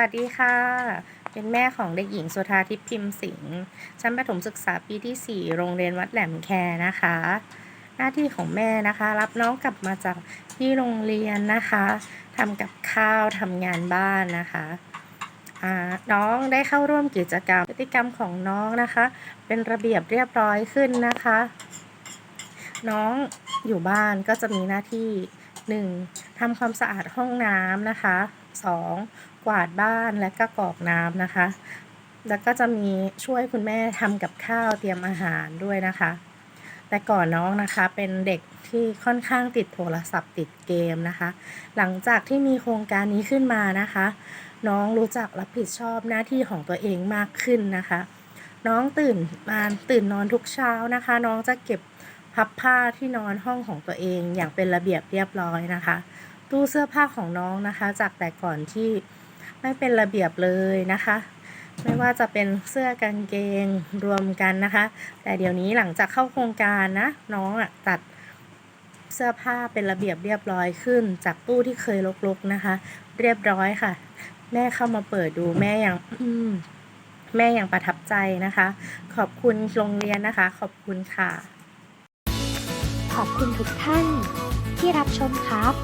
วัสดีค่ะ เป็นแม่ของเด็กหญิงสุธาทิพย์พิมพ์สิงห์ ชั้นประถมศึกษาปีที่ 4 โรงเรียนวัดแหลมแคนะคะ หน้าที่ของแม่นะคะ รับน้องกลับมาจากที่โรงเรียนนะคะ ทำกับข้าวทำงานบ้านนะคะน้องได้เข้าร่วมกิจกรรม พฤติกรรมของน้องนะคะ เป็นระเบียบเรียบร้อยขึ้นนะคะ น้องอยู่บ้านก็จะมีหน้าที่ 1. ทำความสะอาดห้องน้ำนะคะ 2. กวาดบ้านและก็กรอกน้ำนะคะ แล้วก็จะมีช่วยคุณแม่ทำกับข้าวเตรียมอาหารด้วยนะคะ แต่ก่อนน้องนะคะเป็นเด็กที่ค่อนข้างติดโทรศัพท์ติดเกมนะคะ หลังจากที่มีโครงการนี้ขึ้นมานะคะ น้องรู้จักรับผิดชอบหน้าที่ของตัวเองมากขึ้นนะคะ น้องตื่นมาตื่นนอนทุกเช้านะคะ น้องจะเก็บ พับผ้าที่นอนห้องของตัวเองอย่างเป็นระเบียบเรียบร้อยนะคะ ตู้เสื้อผ้าของน้องนะคะ จากแต่ก่อนที่ไม่เป็นระเบียบเลยนะคะ ไม่ว่าจะเป็นเสื้อกางเกงรวมกันนะคะ แต่เดี๋ยวนี้หลังจากเข้าโครงการนะน้องอะตัดเสื้อผ้าเป็นระเบียบเรียบร้อยขึ้น จากตู้ที่เคยรกๆนะคะ เรียบร้อยค่ะ แม่เข้ามาเปิดดูแม่ยังแม่ยังประทับใจนะคะ ขอบคุณโรงเรียนนะคะ ขอบคุณค่ะ ขอบคุณทุกท่านที่รับชมครับ